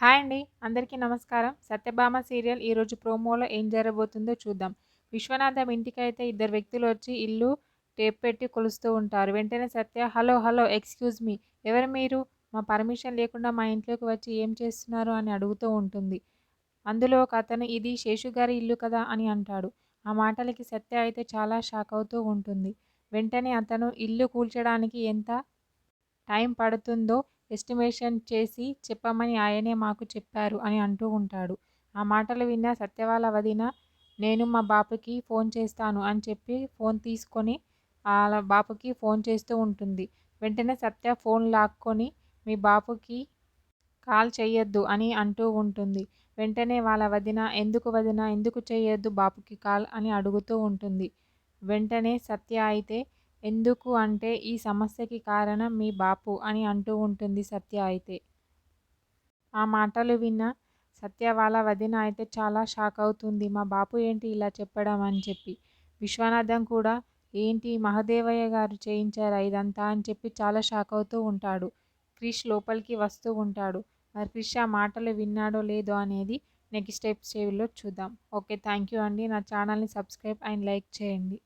Hi అండి. అందరికీ నమస్కారం. సత్యభామ సీరియల్ ఈరోజు ప్రోమోలో ఏం జరగబోతుందో చూద్దాం. విశ్వనాథం ఇంటికైతే ఇద్దరు వ్యక్తులు వచ్చి ఇల్లు టేప్ పెట్టి కొలుస్తూ ఉంటారు. వెంటనే Satya hello hello excuse me. ఎవరు మీరు? మా పర్మిషన్ లేకుండా మా ఇంట్లోకి వచ్చి ఏం చేస్తున్నారు? అని అడుగుతూ ఉంటుంది. అందులో ఒక అతను ఇది శేషు గారి ఇల్లు కదా? అని అంటాడు. ఆ మాటలకి సత్య అయితే చాలా షాక్ అవుతూ ఉంటుంది. వెంటనే అతను ఇల్లు కూల్చడానికి ఎంత టైం పడుతుందో ఎస్టిమేషన్ చేసి చెప్పమని ఆయనే మాకు చెప్పారు అని అంటూ ఉంటాడు. ఆ మాటలు విన్న సత్యవాల వదిన నేను మా బాపుకి ఫోన్ చేస్తాను అని చెప్పి ఫోన్ తీసుకొని వాళ్ళ బాపుకి ఫోన్ చేస్తూ ఉంటుంది. వెంటనే సత్య ఫోన్ లాక్కొని మీ బాపుకి కాల్ చేయొద్దు అని అంటూ ఉంటుంది. వెంటనే వాళ్ళ వదిన ఎందుకు వదిన? ఎందుకు చేయొద్దు బాపుకి కాల్? అని అడుగుతూ ఉంటుంది. వెంటనే సత్య అయితే ఎందుకు అంటే ఈ సమస్యకి కారణం మీ బాపు అని అంటూ ఉంటుంది సత్య అయితే. ఆ మాటలు విన్న సత్య వాళ్ళ వదిన అయితే చాలా షాక్ అవుతుంది. మా బాపు ఏంటి ఇలా చెప్పడం అని చెప్పి. విశ్వనాథం కూడా ఏంటి మహదేవయ్య గారు చేయించారా ఇదంతా అని చెప్పి చాలా షాక్ అవుతూ ఉంటాడు. క్రిష్ లోపలికి వస్తూ ఉంటాడు. మరి క్రిష్ ఆ మాటలు విన్నాడో లేదో అనేది నెక్స్ట్ ఎపిసోడ్లో చూద్దాం. ఓకే థ్యాంక్ యూ అండి. నా ఛానల్ని సబ్స్క్రైబ్ అండ్ లైక్ చేయండి.